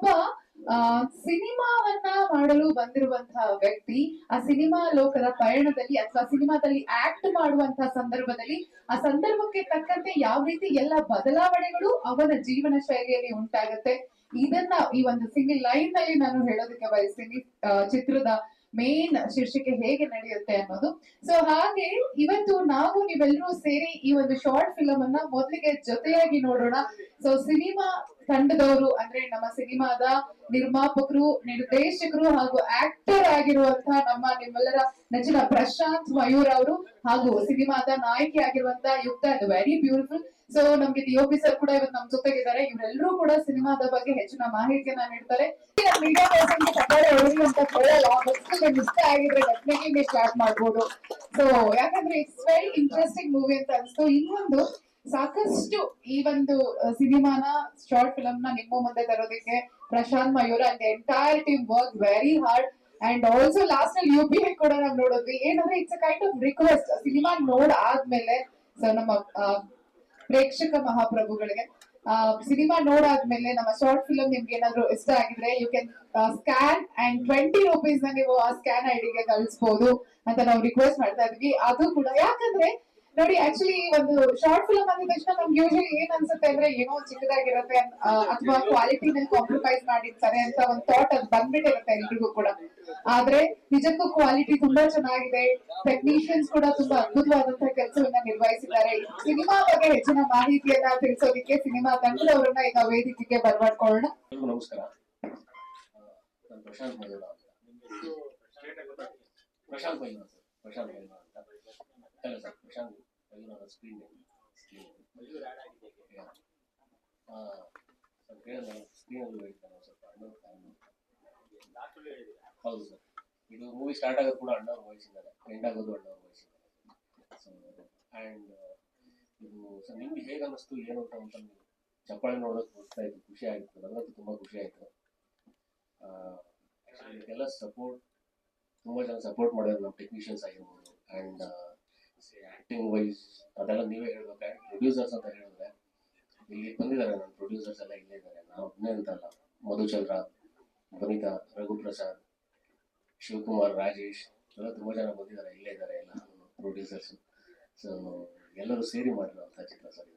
ಒಬ್ಬ ಸಿನಿಮಾವನ್ನ ಮಾಡಲು ಬಂದಿರುವಂತಹ ವ್ಯಕ್ತಿ, ಆ ಸಿನಿಮಾ ಲೋಕದ ಪಯಣದಲ್ಲಿ ಅಥವಾ ಸಿನಿಮಾದಲ್ಲಿ ಆಕ್ಟ್ ಮಾಡುವಂತಹ ಸಂದರ್ಭದಲ್ಲಿ ಆ ಸಂದರ್ಭಕ್ಕೆ ತಕ್ಕಂತೆ ಯಾವ ರೀತಿ ಎಲ್ಲ ಬದಲಾವಣೆಗಳು ಅವನ ಜೀವನ ಶೈಲಿಯಲ್ಲಿ ಉಂಟಾಗುತ್ತೆ. ಇದನ್ನ ಈ ಒಂದು ಸಿಂಗಲ್ ಲೈನ್ನಲ್ಲಿ ನಾನು ಹೇಳೋದಕ್ಕೆ ಬಯಸ್ತೀನಿ. ಚಿತ್ರದ ಮೇನ್ ಶೀರ್ಷಿಕೆ ಹೇಗೆ ನಡೆಯುತ್ತೆ ಅನ್ನೋದು. ಸೊ ಹಾಗೆ ಇವತ್ತು ನಾವು ನೀವೆಲ್ಲರೂ ಸೇರಿ ಈ ಒಂದು ಶಾರ್ಟ್ ಫಿಲಮ್ ಅನ್ನ ಮೊದಲಿಗೆ ಜೊತೆಯಾಗಿ ನೋಡೋಣ. ಸೊ ಸಿನಿಮಾ ತಂಡದವರು, ಅಂದ್ರೆ ನಮ್ಮ ಸಿನಿಮಾದ ನಿರ್ಮಾಪಕರು, ನಿರ್ದೇಶಕರು ಹಾಗೂ ಆಕ್ಟರ್ ಆಗಿರುವಂತಹ ನಮ್ಮ ನಿಮ್ಮೆಲ್ಲರ ನೆಚ್ಚಿನ ಪ್ರಶಾಂತ್ ಮಯೂರ್ ಅವರು ಹಾಗೂ ಸಿನಿಮಾದ ನಾಯಕಿ ಆಗಿರುವಂತಹ ಯುಕ್ತ ಇದು ವೆರಿ ಬ್ಯೂಟಿಫುಲ್ ಸೊ ನಮ್ಗೆ ಡಿ ಸರ್ ಕೂಡ ಇವತ್ತು ನಮ್ ಜೊತೆಗಿದ್ದಾರೆ. ಇವರೆಲ್ಲರೂ ಕೂಡ ಸಿನಿಮಾದ ಬಗ್ಗೆ ಹೆಚ್ಚಿನ ಮಾಹಿತಿಯನ್ನ ನೀಡ್ತಾರೆ. ಮೀಡಿಯಾ ಅಂತ ಇಷ್ಟ ಆಗಿದ್ರೆ ಡೆಫಿನೆಟ್ಲಿ ಸ್ಟಾರ್ಟ್ ಮಾಡ್ಬೋದು. ಸೊ ಯಾಕಂದ್ರೆ ಇಟ್ಸ್ ವೆರಿ ಇಂಟ್ರೆಸ್ಟಿಂಗ್ ಮೂವಿ ಅಂತ ಅನ್ಸ್ತು. ಇನ್ನೊಂದು ಸಾಕಷ್ಟು ಈ ಒಂದು ಸಿನಿಮಾನ ಶಾರ್ಟ್ ಫಿಲಮ್ನ ನಿಮ್ಮ ಮುಂದೆ ತರೋದಕ್ಕೆ Prashanth Mayur and entire team work very hard and also last ಅಲ್ಲಿ ಯು ಪಿ ಕೂಡ ನಾವು ನೋಡಿದ್ವಿ. ಏನಂದ್ರೆ it's a kind of request cinema ನೋಡ್ ಆದ್ಮೇಲೆ ಸೊ ನಮ್ಮ ಪ್ರೇಕ್ಷಕ ಮಹಾಪ್ರಭುಗಳಿಗೆ ಸಿನಿಮಾ ನೋಡಾದ್ಮೇಲೆ ನಮ್ಮ ಶಾರ್ಟ್ ಫಿಲಮ್ ನಿಮ್ಗೆ ಏನಾದ್ರು ಇಷ್ಟ ಆಗಿದ್ರೆ you can scan and twenty ರುಪೀಸ್ನ ನೀವು ಆ ಸ್ಕ್ಯಾನ್ ಐಡಿಗೆ ಕಳಿಸಬಹುದು ಅಂತ ನಾವು ರಿಕ್ವೆಸ್ಟ್ ಮಾಡ್ತಾ ಇದ್ವಿ. ಅದು ಕೂಡ ಯಾಕಂದ್ರೆ ನೋಡಿ ಆಕ್ಚುಲಿ ಒಂದು ಶಾರ್ಟ್ ಫಿಲಮ್ ಅಂದ ತಕ್ಷಣ ನಮ್ಗೆ ಯೂಶಲಿ ಏನ್ ಅನ್ಸುತ್ತೆ ಅಂದ್ರೆ ಏನೋ ಚಿಕ್ಕದಾಗಿರುತ್ತೆ ಅಥವಾ ಕ್ವಾಲಿಟಿ ಕಾಂಪ್ರಮೈಸ್ ಮಾಡಿರ್ತಾರೆ ಅಂತ ಒಂದು ಥಾಟ್ ಅದು ಬಂದ್ಬಿಟ್ಟಿರುತ್ತೆ ಎಲ್ರಿಗೂ ಕೂಡ. ಆದ್ರೆ ನಿಜಕ್ಕೂ ಕ್ವಾಲಿಟಿ ತುಂಬಾ ಚೆನ್ನಾಗಿದೆ. ಟೆಕ್ನಿಷಿಯನ್ಸ್ ಕೂಡ ತುಂಬಾ ಅದ್ಭುತವಾದಂತಹ ಕೆಲಸವನ್ನ ನಿರ್ವಹಿಸಿದ್ದಾರೆ. ಸಿನಿಮಾ ಬಗ್ಗೆ ಹೆಚ್ಚಿನ ಮಾಹಿತಿಯನ್ನ ತಿಳಿಸೋದಿಕ್ಕೆ ಸಿನಿಮಾ ತಂಡದವರನ್ನ ಈಗ ವೇದಿಕೆಗೆ ಬರ್ಮಾಡ್ಕೊಳ್ಳೋಣ. ನಮಸ್ಕಾರ. ಪ್ರಶಾಂತ್ ಪ್ರಶಾಂತ್ ಪ್ರಶಾಂತ್ ಪ್ರಶಾಂತ್. ಸ್ಕ್ರೀನ್ ಸ್ಕ್ರೀನಲ್ಲಿ ಸ್ವಲ್ಪ ಅಣ್ಣವ್ರ ಹೌದು ಇದು ಮೂವಿ ಸ್ಟಾರ್ಟ್ ಆಗೋದು ಕೂಡ ಅಣ್ಣವ್ರ ವಯಸ್ಸಿಂದಾನೆ ಎಂಡ್ ಆಗೋದು ಅಣ್ಣವ್ರ ವಾಯ್ಸ್ ಸೊ ಆ್ಯಂಡ್ ಇದು ಸರ್ ನಿಮ್ಗೆ ಹೇಗೆ ಅನ್ನಿಸ್ತು ಏನು ಅಂತ ಅಂತ ನೀವು ಚಪ್ಪಾಳೆ ನೋಡೋಕೆ ಬರ್ತಾ ಖುಷಿ ಆಯಿತು ನನಗಂತೂ ತುಂಬ ಖುಷಿ ಆಯಿತು ಇದಕ್ಕೆಲ್ಲ ಸಪೋರ್ಟ್ ತುಂಬ ಜನ ಸಪೋರ್ಟ್ ಮಾಡಿದ್ರು ನಮ್ಮ ಟೆಕ್ನಿಷಿಯನ್ಸ್ ಆಗಿರ್ಬೋದು. ಆ್ಯಂಡ್ ಆ್ಯಕ್ಟಿಂಗ್ ವೈಸ್ ಅದೆಲ್ಲ ನೀವೇ ಹೇಳ್ಬೇಕು? ಪ್ರೊಡ್ಯೂಸರ್ಸ್ ಅಂತ ಹೇಳಿದ್ರೆ, ಇಲ್ಲಿ ಬಂದಿದ್ದಾರೆ ನನ್ನ ಪ್ರೊಡ್ಯೂಸರ್ಸ್ ಎಲ್ಲ ಇಲ್ಲೇ ಇದ್ದಾರೆ. ನಾವು ಒಬ್ಬನೇ ಅಂತಲ್ಲ. ಮಧುಚಂದ್ರ ವನಿತಾ ರಘುಪ್ರಸಾದ್, ಶಿವಕುಮಾರ್, ರಾಜೇಶ್ ಎಲ್ಲ ತುಂಬ ಜನ ಬಂದಿದ್ದಾರೆ. ಇಲ್ಲೇ ಇದ್ದಾರೆ ಎಲ್ಲ ಪ್ರೊಡ್ಯೂಸರ್ಸ್ ಸೊ ಎಲ್ಲರೂ ಸೇರಿ ಮಾಡಿರುವಂಥ ಚಿತ್ರ ಸರ್ ಇದು.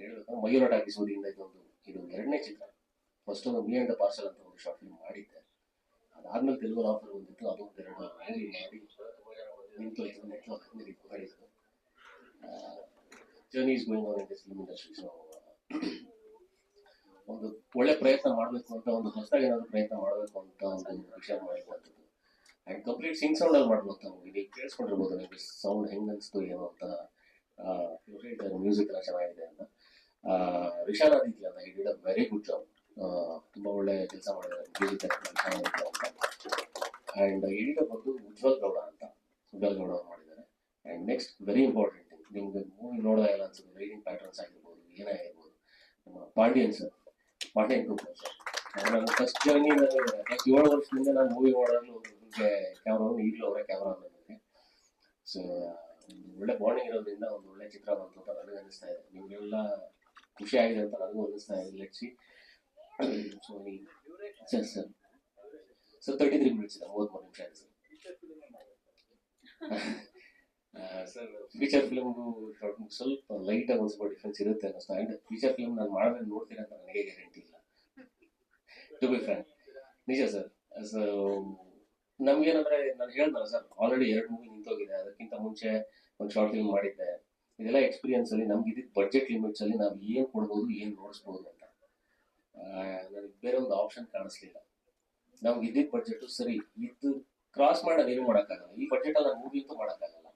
ಹೇಳ್ಬೇಕು? ಮಯೂರ ಟಾಕೀಸ್ ವತಿಯಿಂದ ಇದೊಂದು ಇದು ಎರಡನೇ ಚಿತ್ರ. ಫಸ್ಟ್ ಒಂದು ಮೀ ಅಂಡ್ ಪಾರ್ಸಲ್ ಅಂತ ಒಂದು ಶಾರ್ಟ್ ಫಿಲ್ಮ್ ಮಾಡಿದ್ದೆ. ಅದಾದ್ಮೇಲೆ ತೆಲುಗು ಆಫರ್ ಬಂದಿತ್ತು. ಅದೊಂದು ಎರಡು ಮೂವಿ ಮಾಡಿ Uh, going on in this film industry so ಒಂದು ಒಳ್ಳೆ ಪ್ರಯತ್ನ ಮಾಡಬೇಕು ಅಂತ ಒಂದು ಹೊಸದಾಗಿ ಏನಾದ್ರು ಪ್ರಯತ್ನ ಮಾಡಬೇಕು ಅಂತ ಒಂದು ವಿಷಯ ಮಾಡಿರುವಂಥದ್ದು ಆ್ಯಂಡ್ ಕಂಪ್ಲೀಟ್ ಸಿಂಗ್ ಸೌಂಡ್ ಅಲ್ಲಿ ಮಾಡ್ಬೋದು ನಾವು ನೀವು ಕೇಳಿಸ್ಕೊಂಡಿರ್ಬೋದು ನಿಮಗೆ ಸೌಂಡ್ ಹೆಂಗ್ ಅನಿಸ್ತು ಏನು ಅಂತ ಮ್ಯೂಸಿಕ್ ಎಲ್ಲ ಚೆನ್ನಾಗಿದೆ ಅಂತ. ರಿಷಾನ್ ಆದಿತ್ಯ ಅಂತ it did a very good job ತುಂಬಾ ಒಳ್ಳೆ ಕೆಲಸ ಮಾಡಿದ್ದಾರೆ ಮ್ಯೂಸಿಕ್ ಆ್ಯಂಡ್ ಎಡಿಟರ್ ಬಂದು ಉಜ್ವಲ್ ಗೌಡ ಅಂತ. ಗೌಡ ಅವ್ರು ಮಾಡಿದ್ದಾರೆ. And next very important thing ನಿಮ್ಗೆ ಮೂವಿ ನೋಡೋದಾಗಿಲ್ಲ ಅನ್ಸುತ್ತೆ ರೈಡಿಂಗ್ ಪ್ಯಾಟರ್ನ್ಸ್ ಆಗಿರ್ಬೋದು, ಏನೇ ಆಗಿರ್ಬೋದು. ನಮ್ಮ ಪಾಂಡಿಯನ್ ಸರ್ ಪಾಂಡಿಯನ್ ಕುಮಾರ್ ಸರ್ ನಾನು ಫಸ್ಟ್ ಜರ್ನಿ ಫಸ್ಟ್ ಏಳು ವರ್ಷದಿಂದ ನಾನು ಮೂವಿ ಮಾಡೋದು ನನಗೆ ಕ್ಯಾಮ್ರಾ ಈಗಲೂ ಅವರೇ ಕ್ಯಾಮ್ರಾ ನನಗೆ ಸೊ ಒಳ್ಳೆ ಬಾಂಡಿಂಗ್ ಇರೋದ್ರಿಂದ ಒಂದು ಒಳ್ಳೆ ಚಿತ್ರ ಬಂತು ಅಂತ ನನಗೆ ಅನಿಸ್ತಾ ಇದೆ. ನಿಮಗೆಲ್ಲ ಖುಷಿ ಆಗಿದೆ ಅಂತ ನನಗೂ ಅನಿಸ್ತಾ ಇದೆ. Let's see so sir sir sir thirty three minutes ಇದೆ ಮೂವತ್ತ್ಮೂರು ನಿಮಿಷ ಇದೆ ಸರ್ ಫೀಚರ್ ಫಿಲಮ್ ಸ್ವಲ್ಪ ಲೈಟ್ ಆಗಿ ಸ್ವಲ್ಪ ಡಿಫ್ರೆನ್ಸ್ ಇರುತ್ತೆ ಅನ್ನಿಸ್ತಾ ಆ್ಯಂಡ್ ಫೀಚರ್ ಫಿಲ್ಮ್ ನಾನು ಮಾಡಿದ್ರೆ ನೋಡ್ತೀನಿ ಅಂತ ನನಗೆ ಗ್ಯಾರಂಟಿ ಇಲ್ಲ. ಟು ಬಿ ಫ್ರೆಂಡ್ ನಿಜ ಸರ್. ಸೊ ನಮ್ಗೇನಂದ್ರೆ ನಾನು ಹೇಳ್ದಲ್ಲ ಸರ್ ಆಲ್ರೆಡಿ ಎರಡು ಮೂವಿ ನಿಂತೋಗಿದೆ. ಅದಕ್ಕಿಂತ ಮುಂಚೆ ಒಂದು ಶಾರ್ಟ್ ಫಿಲ್ಮ್ ಮಾಡಿದ್ದೆ. ಇದೆಲ್ಲ ಎಕ್ಸ್ಪೀರಿಯನ್ಸ್ ಅಲ್ಲಿ ನಮ್ಗೆ ಇದ್ದಿದ್ದು ಬಜೆಟ್ ಲಿಮಿಟ್ಸ್ ಅಲ್ಲಿ ನಾವು ಏನು ಕೊಡ್ಬೋದು, ಏನು ನೋಡಿಸ್ಬೋದು ಅಂತ. ನನಗೆ ಬೇರೆ ಒಂದು ಆಪ್ಷನ್ ಕಾಣಿಸ್ಲಿಲ್ಲ. ನಮ್ಗೆ ಇದ್ದಿದ್ದ ಬಜೆಟ್ ಸರಿ ಇದು ಕ್ರಾಸ್ ಮಾಡೋದು ಏನು ಮಾಡೋಕ್ಕಾಗಲ್ಲ. ಈ ಬಜೆಟ್ ಅಲ್ಲಿ ಮೂವಿ ಅಂತೂ ಮಾಡೋಕ್ಕಾಗಲ್ಲ.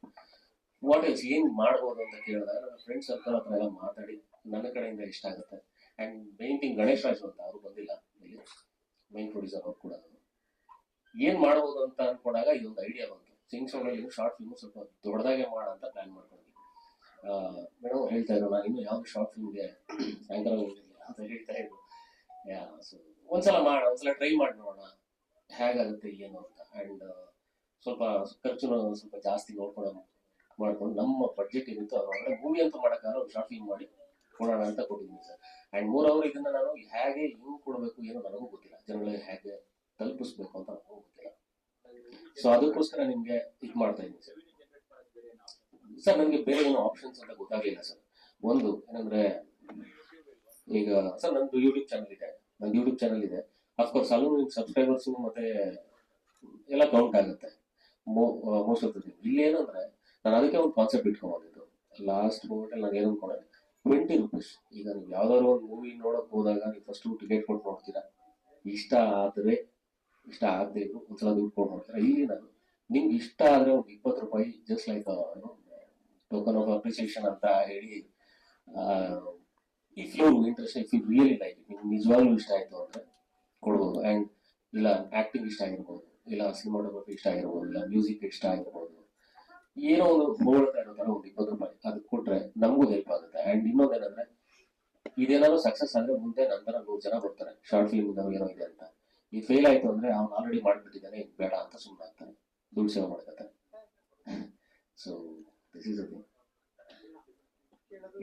ವಾಟ್ ಇಸ್ ಏನು ಮಾಡ್ಬೋದು ಅಂತ ಕೇಳಿದಾಗ ನನ್ನ ಫ್ರೆಂಡ್ ಸರ್ಕಲ್ ಹತ್ರ ಎಲ್ಲ ಮಾತಾಡಿ, ನನ್ನ ಕಡೆಯಿಂದ ಇಷ್ಟ ಆಗುತ್ತೆ. And main thing Ganesh Raju ಅಂತ, ಅವರು ಬಂದಿಲ್ಲ. ಇಲ್ಲಿ ಮೈನ್ ಪ್ರೊಡ್ಯೂಸರ್ ಅವ್ರು ಕೂಡ. ಏನ್ ಮಾಡ್ಬೋದು ಅಂತ ಅನ್ಕೊಂಡಾಗ ಒಂದು ಐಡಿಯಾ ಬಂತು. ಸಿಂಗ್ ಸೌಂಡಲ್ಲಿ ಶಾರ್ಟ್ ಫಿಲ್ಮ್ ಸ್ವಲ್ಪ ದೊಡ್ಡದಾಗೆ ಮಾಡ ಅಂತ ಪ್ಲಾನ್ ಮಾಡ್ಕೊಂಡ್ವಿ. ಮೇಡಮ್ ಹೇಳ್ತಾ ಇದ್ರು, ನಾನು ಇನ್ನೂ ಯಾವ್ದು ಶಾರ್ಟ್ ಫಿಲ್ಮ್ಗೆ ಸಾಯಂಕಾಲ ಹೋಗಿಲ್ಲ ಅಂತ ಹೇಳ್ತಾ ಇದ್ರು. ಯಾ ಸೊ ಒಂದ್ಸಲ ಮಾಡ, ಒಂದ್ಸಲ ಟ್ರೈ ಮಾಡಿ ನೋಡೋಣ. ಹೇಗಾಗುತ್ತೆ, ಏನು ಅಂತ. ಆ್ಯಂಡ್ ಸ್ವಲ್ಪ ಖರ್ಚು ಸ್ವಲ್ಪ ಜಾಸ್ತಿ ನೋಡ್ಕೊಂಡು ಮಾಡ್ಕೊಂಡು ನಮ್ಮ ಬಡ್ಜೆಟ್ ಏನಿತ್ತು ಅದ್ರೊಳಗಡೆ ಮೂವಿ ಅಂತ ಮಾಡೋಕ್ಕಾದ್ರೆ ಶಾರ್ಟ್ ಫಿಲ್ಮ್ ಮಾಡಿ ಕೊಡೋಣ ಅಂತ ಕೊಟ್ಟಿದ್ದೀನಿ ಸರ್. ಅಂಡ್ ಮೂರ್ ಅವರ್ ಇದನ್ನ ನಾನು ಹೇಗೆ ಹಿಂಗ್ ಕೊಡಬೇಕು ಏನೋ ನನಗೂ ಗೊತ್ತಿಲ್ಲ. ಜನಗಳಿಗೆ ಹೇಗೆ ತಲುಪಿಸ್ಬೇಕು ಅಂತ ನನಗೂ ಗೊತ್ತಿಲ್ಲ. ಸೊ ಅದಕ್ಕೋಸ್ಕರ ನಿಮಗೆ ಇದು ಮಾಡ್ತಾ ಇದ್ದೀನಿ ಸರ್. ಸರ್ ನನಗೆ ಬೇರೆ ಏನೋ ಆಪ್ಷನ್ಸ್ ಅಂತ ಗೊತ್ತಾಗಲಿಲ್ಲ ಸರ್. ಒಂದು ಏನಂದ್ರೆ, ಈಗ, ಸರ್, ನಂದು ಯೂಟ್ಯೂಬ್ ಚಾನಲ್ ಇದೆ. ನಂದು ಯೂಟ್ಯೂಬ್ ಚಾನಲ್ ಇದೆ. ಅಫ್ಕೋರ್ಸ್ ಅಲ್ಲೂ ಸಬ್ಸ್ಕ್ರೈಬರ್ಸ್ ಮತ್ತೆ ಎಲ್ಲ ಕೌಂಟ್ ಆಗುತ್ತೆ. ಮೋಸ್ಟ್ ಆಫ್ ದ ಇಲ್ಲಿ ಏನಂದ್ರೆ, ನಾನು ಅದಕ್ಕೆ ಒಂದು ಕಾನ್ಸೆಪ್ಟ್ ಇಟ್ಕೊಂಡ್ಬಂದಿದ್ದು ಲಾಸ್ಟ್ ಮೂಮೆಂಟಲ್ಲಿ ನಾನು ಏನು ಅನ್ಕೊಂಡೆ ಟ್ವೆಂಟಿ ರುಪೀಸ್ ಈಗ ನೀವು ಯಾವ್ದಾದ್ರು ಒಂದು ಮೂವಿ ನೋಡಕ್ ಹೋದಾಗ ನೀವು ಫಸ್ಟ್ ಟಿಕೆಟ್ ಕೊಟ್ಟು ನೋಡ್ತೀರಾ? ಇಷ್ಟ ಆದ್ರೆ, ಇಷ್ಟ ಆಗದೆ ಇದ್ರು ಒಂದ್ಸಲ ದುಡ್ಡು ಕೊಟ್ಟು ನೋಡ್ತೀರಾ? ಇಲ್ಲಿ ನಾನು, ನಿಮ್ಗೆ ಇಷ್ಟ ಆದ್ರೆ ಒಂದು ಇಪ್ಪತ್ತು ರೂಪಾಯಿ just like token of appreciation ಅಂತ ಹೇಳಿ if you interest if you really like ನಿಮ್ಗೆ ನಿಜವಾಗ್ಲೂ ಇಷ್ಟ ಆಯ್ತು ಅಂದ್ರೆ ಕೊಡ್ಬೋದು. ಆ್ಯಂಡ್ ಇಲ್ಲ ಆ್ಯಕ್ಟಿಂಗ್ ಇಷ್ಟ ಆಗಿರ್ಬೋದು. ಇಲ್ಲ ಸಿನಿಮಾಟೋಗ್ರಫಿ ಇಷ್ಟ ಆಗಿರ್ಬೋದು. ಇಲ್ಲ ಮ್ಯೂಸಿಕ್ ಇಷ್ಟ ಆಗಿರ್ಬೋದು. ಏನೋ ಒಂದು ಹೋಗ್ತಾ ಇರೋ ತರ ಒಂದು ಇಪ್ಪತ್ತು ರೂಪಾಯಿ ಅದು ಕೊಟ್ಟರೆ ನಮಗೂ ಹೆಲ್ಪ್ ಆಗುತ್ತೆ. ಆ್ಯಂಡ್ ಇನ್ನೊಂದೇನಂದ್ರೆ ಇದೇನಾದ್ರು ಸಕ್ಸಸ್ ಆದರೆ ಮುಂದೆ ನಂತರ ನೂರು ಜನ ಬರ್ತಾರೆ. ಶಾರ್ಟ್ ಫಿಲ್ಮ್ ಏನೋ ಇದೆ ಅಂತ. ಈ ಫೇಲ್ ಆಯಿತು ಅಂದರೆ ಅವ್ನು ಆಲ್ರೆಡಿ ಮಾಡಿಬಿಟ್ಟಿದ್ದಾನೆ ಇದು ಬೇಡ ಅಂತ ಸುಮ್ಮನೆ ಆಗ್ತಾನೆ. ದುಡ್ಡು ಸೇವೆ ಮಾಡ್ಕೊತಾರೆ so this is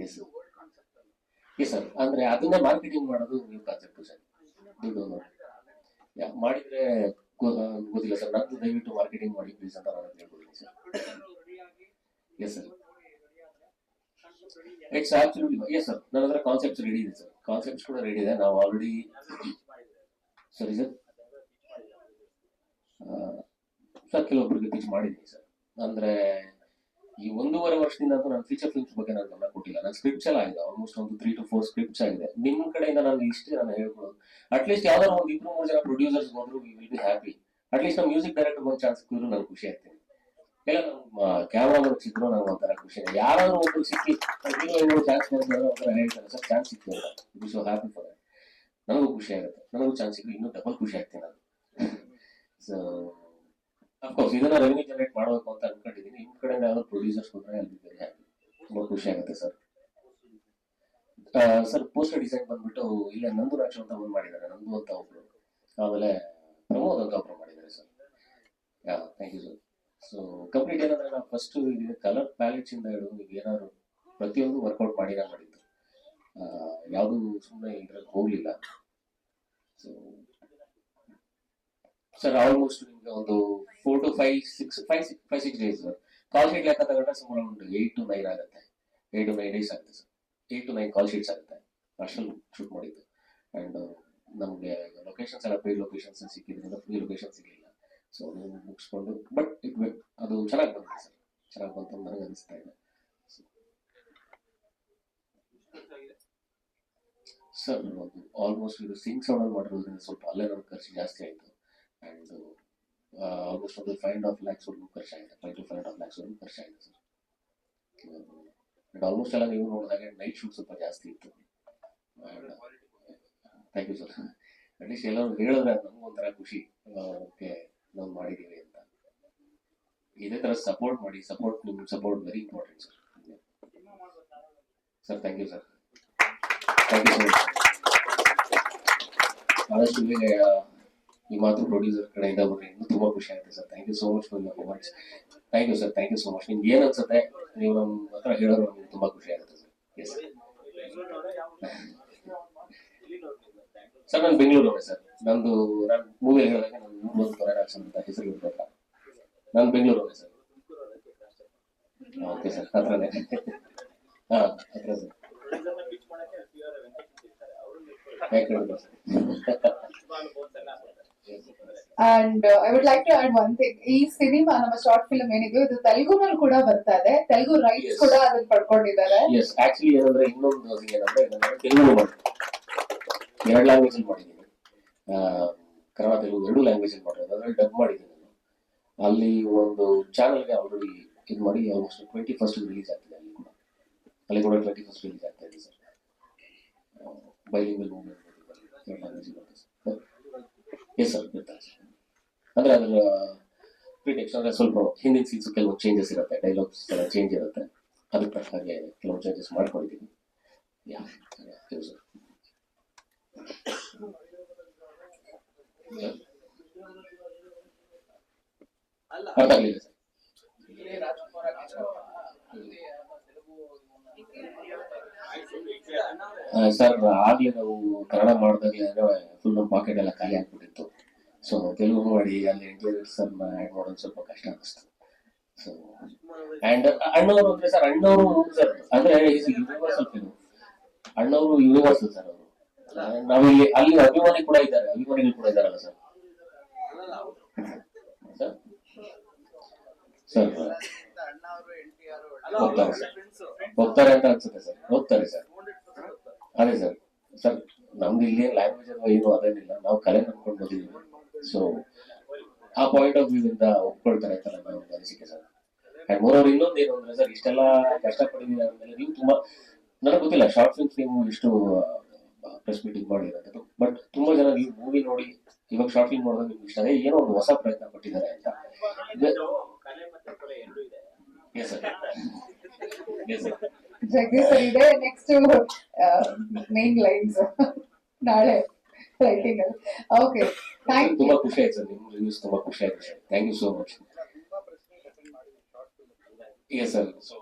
yes yes sir ಅಂದರೆ ಅದನ್ನೇ ಮಾರ್ಕೆಟಿಂಗ್ ಮಾಡೋದು ನೀವು ಕಾನ್ಸೆಪ್ಟ್ ಸರ್ ಮಾಡಿದ್ರೆ ಗೊ- ಗೊತ್ತಿಲ್ಲ ಸರ್ ನಂದು ದಯವಿಟ್ಟು ಮಾರ್ಕೆಟಿಂಗ್ ಮಾಡಿ ಪ್ಲೀಸ್ ಅಂತ ನಾನು ಹೇಳ್ಬೋದು sir yes sir it's absolutely yes sir ನನ್ನ ಹತ್ರ ಕಾನ್ಸೆಪ್ಟ್ಸ್ ರೆಡಿ ಇದೆ ಸರ್ ಕಾನ್ಸೆಪ್ಟ್ಸ್ ಕೂಡ ರೆಡಿ ಇದೆ ನಾವು ಆಲ್ರೆಡಿ ಸರಿ ಸರ್ ಸರ್ ಕೆಲವೊಬ್ಬರಿಗೆ ಪಿಚ್ ಮಾಡಿದ್ದೀನಿ ಸರ್ ಅಂದ್ರೆ ಈ ಒಂದೂವರೆ ವರ್ಷದಿಂದ ಅಂತೂ ನಾನು ಫೀಚರ್ ಫಿಲ್ಮ್ಸ್ ಬಗ್ಗೆ ನಾನು ಗಮನ ಕೊಟ್ಟಿಲ್ಲ. ನಾನು ಸ್ಕ್ರಿಪ್ಟ್ಸ್ ಎಲ್ಲ ಆಗಿದೆ. ಆಲ್ಮೋಸ್ಟ್ ಒಂದು ತ್ರೀ ಟು ಫೋರ್ ಸ್ಕ್ರಿಪ್ಟ್ಸ್ ಆಗಿದೆ. ನಿಮ್ಮ ಕಡೆಯಿಂದ ನಾನು ಇಷ್ಟೇ ನಾನು ಹೇಳ್ಕೊಳ್ಳೋದು. ಅಟ್ಲೀಸ್ಟ್ ಯಾವ್ದಾದ್ರು ಒಂದು ಇಬ್ರು ಮೂರು ಜನ ಪ್ರೊಡ್ಯೂಸರ್ಸ್ ಹೋದ್ರು we will be happy at least ನಮ್ಮ ಮ್ಯೂಸಿಕ್ ಡೈರೆಕ್ಟರ್ ಒಂದು ಚಾನ್ಸ್ ಸಿಕ್ಕಿದ್ರು ನಾನು ಖುಷಿ ಆಗ್ತೀನಿ. ಇಲ್ಲ, ನಮ್ಮ ಕ್ಯಾಮ್ರಾಮನ್ ಸಿಕ್ಕರು ನಂಗೆ ಒಂಥರ ಖುಷಿ ಯಾರಾದ್ರೂ ಒಬ್ರು ಸಿಕ್ಕಿ ನೀವು ಚಾನ್ಸ್ ಮಾಡಿದ್ರೆ ಒಂಥರ ಹೇಳ್ತಾರೆ, ಸರ್ ಚಾನ್ಸ್ ಸಿಕ್ತು ಅಂತ. ಸೊ ಹ್ಯಾಪಿ ಫಾರ್ ನನಗೂ ಖುಷಿ ಆಗುತ್ತೆ. ನನಗೂ ಚಾನ್ಸ್ ಸಿಕ್ಕರೆ ಇನ್ನೂ ಡಬಲ್ ಖುಷಿ ಆಗ್ತೀನಿ ನಾನು. ಸೊ ಅಫ್ಕೋರ್ಸ್ ಇದನ್ನ ರೆವೆನ್ಯೂ ಜನರೇಟ್ ಮಾಡಬೇಕು ಅಂತ ಅನ್ಕೊಂಡಿದ್ದೀನಿ ನಿಮ್ಮ ಕಡೆ ಯಾವ್ದಾದ್ರು ಪ್ರೊಡ್ಯೂಸರ್ಸ್ ಬಂದ್ರೆ ಅಲ್ಲಿ ವೆರಿ ಹ್ಯಾಪಿ ತುಂಬಾ ಖುಷಿ ಆಗುತ್ತೆ ಸರ್. ಸರ್ ಪೋಸ್ಟರ್ ಡಿಸೈನ್ ಬಂದ್ಬಿಟ್ಟು ಇಲ್ಲ ನಂದು ನಾಚು ಅಂತ ಒಂದು ಮಾಡಿದ್ದಾರೆ ನಂದು ಅಂತ ಒಬ್ರು. ಆಮೇಲೆ ಪ್ರಮೋದ್ ಅಂತ ಒಬ್ರು ಮಾಡಿದ್ದಾರೆ sir. Yeah thank you sir so complete ಏನಂದ್ರೆ ನಾವು ಫಸ್ಟ್ ಇದು ಕಲರ್ ಪ್ಯಾಲೆಟ್ಸ್ ಇಂದ ಹಿಡಿದು ನೀವು ಏನಾದ್ರು ಪ್ರತಿಯೊಂದು ವರ್ಕೌಟ್ ಮಾಡಿದ ಮಾಡಿದ್ದು. ಯಾವುದು ಸುಮ್ಮನೆ ಇದ್ರಲ್ಲಿ ಹೋಗ್ಲಿಲ್ಲ. ಸೊ ಸರ್ ಆಲ್ಮೋಸ್ಟ್ ನಿಮ್ಗೆ ಒಂದು four to five six five six five six days call sheet ಲೆಕ್ಕ ತಗೊಂಡ್ರೆ ಸುಮಾರು ಉಂಟು ಏಟ್ ಟು ನೈನ್ ಆಗುತ್ತೆ. ಏಟ್ ಟು ನೈನ್ ಡೇಸ್ ಆಗುತ್ತೆ sir eight to nine call sheets ಆಗುತ್ತೆ. ಅಷ್ಟಲ್ಲಿ ಶೂಟ್ ಮಾಡಿದ್ದು. ಅಂಡ್ ನಮಗೆ ಲೊಕೇಶನ್ಸ್ ಎಲ್ಲ ಪೇಡ್ ಲೊಕೇಶನ್ಸ್ ಸಿಕ್ಕಿದ್ರಿಂದ ಫ್ರೀ ಲೊಕೇಶನ್ ಸಿಗಲಿಲ್ಲ. ಸೊ ಅದನ್ನು ಮುಗಿಸ್ಕೊಂಡು ಬಟ್ ಇಟ್ ಅದು ಚೆನ್ನಾಗಿ ಬಂತು ಸರ್ ಚೆನ್ನಾಗಿ ಬಂತು ಅಂತ ನನಗೆ ಅನಿಸ್ತಾ ಇದೆ. ಸರ್ ಆಲ್ಮೋಸ್ಟ್ ಇದು ಸಿಂಗ್ ಸೌಂಡ್ ಮಾಡಿರೋದ್ರಿಂದ ಸ್ವಲ್ಪ ಅಲ್ಲೇ ನನ್ನ ಖರ್ಚು ಜಾಸ್ತಿ ಆಯಿತು. ಆ್ಯಂಡ್ ಆಲ್ಮೋಸ್ಟ್ ಒಂದು ಫೈವ್ ಅಂಡ್ ಹಾಫ್ ಲ್ಯಾಕ್ಸ್ ವರೆಗೂ ಖರ್ಚಾಗಿದೆ five to five and half lakhs ವರೆಗೂ ಖರ್ಚಾಗಿದೆ ಸರ್ ಆ್ಯಂಡ್ ಆಲ್ಮೋಸ್ಟ್ ಎಲ್ಲ ನೀವು ನೋಡಿದಾಗ ನೈಟ್ ಶೂಟ್ ಸ್ವಲ್ಪ ಜಾಸ್ತಿ ಇತ್ತು. ಥ್ಯಾಂಕ್ ಯು ಸರ್ ಅಟ್ಲೀಸ್ಟ್ ಎಲ್ಲರೂ ಹೇಳಿದ್ರೆ ನಮಗೂ ಒಂಥರ ಖುಷಿ. ಓಕೆ ನಾವು ಮಾಡಿದ್ದೀವಿ ಅಂತ. ಇದೇ ಥರ ಸಪೋರ್ಟ್ ಮಾಡಿ ಸಪೋರ್ಟ್ ನಿಮ್ಮ support very important sir sir thank you sir thank you sir ಆದಷ್ಟು ಬೇಗ ಈ ಮಾತು ಪ್ರೊಡ್ಯೂಸರ್ ಕಡೆಯಿಂದ ಬರ್ರಿ ಇನ್ನೂ ತುಂಬಾ ಖುಷಿ ಆಗುತ್ತೆ sir. Thank you so much for your words thank you sir thank you so much ನಿಮ್ಗೆ ಏನು ಅನ್ಸುತ್ತೆ? ನೀವು ನಮ್ಮ ಹತ್ರ ಹೇಳೋರು ನಮ್ಗೆ ತುಂಬಾ ಖುಷಿ ಆಗುತ್ತೆ ಸರ್. ಎಸ್ ಸರ್, ನಾನು ಬೆಂಗಳೂರವೇ ಸರ್. ನಂದು ನಾನು ಮೂವಿ ಹೇಳಿದಾಗ ನಾನು ಮೂವತ್ತು ಕೊರೆಡಕ್ಷನ್ ಅಂತ ಹೆಸರು ಇರ್ಬೇಕಾ ನಾನು ಬೆಂಗಳೂರವೇ ಸರ್. ಓಕೆ ಸರ್ ಹತ್ರನೇ. ಹಾ ಹತ್ರ ಸರ್. ಯಾಕೆ sir. And I would like to add one thing ಈ ಸಿನಿಮಾ ನಮ್ಮ ಶಾರ್ಟ್ ಫಿಲ್ಮ್ ಏನಿದೆಯೋ ಇದು ತೆಲುಗುನಲ್ಲಿ ಕೂಡ ಬರ್ತಾ ಇದೆ. ತೆಲುಗು ರೈಟ್ಸ್. ಕೂಡ ಅದನ್ನ ಪಡ್ಕೊಂಡಿದ್ದಾರೆ. ಎಸ್ ಆಕ್ಚುಲಿ ಏನಂದ್ರೆ ಇನ್ನೊಂದು ಏನಂದ್ರೆ ತೆಲುಗು ಎರಡು ಲ್ಯಾಂಗ್ವೇಜ್ ಅಲ್ಲಿ ಮಾಡಿದ್ದೀನಿ. ಕನ್ನಡ ತೆಲುಗು ಎರಡು ಲ್ಯಾಂಗ್ವೇಜ್ ಅಲ್ಲಿ ಮಾಡಿರೋದು. ಅದ್ರಲ್ಲಿ ಡಬ್ ಮಾಡಿದ್ದೀನಿ ನಾನು. ಅಲ್ಲಿ ಒಂದು ಚಾನಲ್ಗೆ ಆಲ್ರೆಡಿ ಇದು ಮಾಡಿ ಆಲ್ಮೋಸ್ಟ್ ಟ್ವೆಂಟಿ ಫಸ್ಟ್ ರಿಲೀಸ್ ಆಗ್ತಿದೆ ಅಲ್ಲಿ ಕೂಡ. ಅಲ್ಲಿ ಕೂಡ ಟ್ವೆಂಟಿ ಫಸ್ಟ್ ರಿಲೀಸ್ ಆಗ್ತಾ ಇದೆ ಸರ್ ಬೈಲಿಂಗಲ್ ಮೂವಿ ಎರಡು ಲ್ಯಾಂಗ್ವೇಜ್ ಬರುತ್ತೆ ಸರ್ ಎಸ್ ಸರ್ ಇರ್ತಾರೆ ಅಂದ್ರೆ ಅದರ ಪ್ರಿಟೆಕ್ಸ್ ಅಂದ್ರೆ ಸ್ವಲ್ಪ ಹಿಂದಿನ ಸೀನ್ಸ್ ಕೆಲವು ಚೇಂಜಸ್ ಇರುತ್ತೆ ಡೈಲಾಗ್ಸ್ ಎಲ್ಲ ಚೇಂಜ್ ಇರುತ್ತೆ. ಅದಕ್ಕೆ ತಕ್ಕ ಹಾಗೆ ಕೆಲವು ಚೇಂಜಸ್ ಮಾಡ್ಕೊಂಡಿದ್ದೀನಿ ಯಾ ಅರ್ಥ ಆಗಲಿಲ್ಲ ಸರ್ ಸರ್ ಆಗ್ಲೇ ನಾವು ಕನ್ನಡ ಮಾಡಿದಾಗಲೇ ಫುಲ್ ನಮ್ಮ ಪಾಕೆಟ್ ಎಲ್ಲ ಖಾಲಿ ಆಗ್ಬಿಟ್ಟಿತ್ತು. ಸೊ ತೆಲುಗು ಮಾಡಿ ಅಲ್ಲಿ ಇಂಟೀರಿಯರ್ಸ್ ಅನ್ನ ಆ್ಯಡ್ ಮಾಡೋದು ಸ್ವಲ್ಪ ಕಷ್ಟ ಅನಿಸ್ತು. ಸೊ ಅಂಡ್ ಅಣ್ಣವರು ಅಂದ್ರೆ ಸರ್ ಅಣ್ಣವರು ಸರ್ ಅಂದ್ರೆ ಯೂನಿವರ್ಸಲ್ ಫಿಲ್ಮ್ ಅಣ್ಣವರು ಯೂನಿವರ್ಸಲ್ ಸರ್ ಅವರು. ನಾವಿಲ್ಲಿ ಅಲ್ಲಿ ಅಭಿಮಾನಿ ಕೂಡ ಇದ್ದಾರೆ ಅಭಿಮಾನಿಗಳು ಕೂಡ ಇದ್ದಾರಲ್ಲ ಸರ್. ಸರ್? ಸರ್. ಗೊತ್ತಾಗ ಸರ್ ಹೋಗ್ತಾರೆ ಅಂತ ಅನ್ಸುತ್ತೆ ಸರ್. ಹೋಗ್ತಾರೆ ಸರ್. ಅದೇ ಸರ್. ಸರ್ ನಮ್ದು ಇಲ್ಲಿ ಲ್ಯಾಂಗ್ವೇಜ್ ಅಥವಾ ಏನು ಅದೇನಿಲ್ಲ. ನಾವು ಕಲೆ ನಂಬ್ಕೊಂಡು ಬಂದಿದ್ದೀವಿ ಸೊ ಆ ಪಾಯಿಂಟ್ ಆಫ್ ವ್ಯೂ ಇಂದ ಒಪ್ಕೊಳ್ತಾರೆ ಅಂತ ನನ್ನ ಒಂದು ಅನಿಸಿಕೆ ಸರ್. ಅಂಡ್ ಮೋರ್ ಇನ್ನೊಂದು ಏನು ಅಂದ್ರೆ ಸರ್ ಇಷ್ಟೆಲ್ಲ ಕಷ್ಟಪಡಿದೀನಿ ಅಂದ್ಮೇಲೆ ನೀವು ತುಂಬಾ ನನಗೆ ಗೊತ್ತಿಲ್ಲ ಶಾರ್ಟ್ ಫಿಲ್ಮ್ಸ್ ನೀವು ಇಷ್ಟು ಪ್ರೆಸ್ ಮೀಟಿಂಗ್ ಮಾಡಿರೋದು ಬಟ್ ತುಂಬಾ ಜನ ನೀವು ಮೂವಿ ನೋಡಿ ಇವಾಗ ಶಾರ್ಟ್ ಫಿಲ್ಮ್ ಮಾಡೋದು ನಿಮ್ಗೆ ಇಷ್ಟ ಅದೇ ಏನೋ ಒಂದು ಹೊಸ ಪ್ರಯತ್ನ ಪಟ್ಟಿದ್ದಾರೆ ಅಂತ. ಎಸ್ ಸರ್ ಜಗದೀಶ್ ಇದೆ ನೆಕ್ಸ್ಟ್ ಮೇನ್ ಲೈನ್ಸ್ ನಾಳೆ ರೈಟಿಂಗ್ ಅಲ್ಲಿ ಓಕೆ ಥ್ಯಾಂಕ್ ತುಂಬಾ ಖುಷಿ ಆಯ್ತು ಸರ್, ನಿಮ್ಮ ರಿವ್ಯೂಸ್ ತುಂಬಾ ಖುಷಿ ಆಯ್ತು sir. Thank you so much yes sir so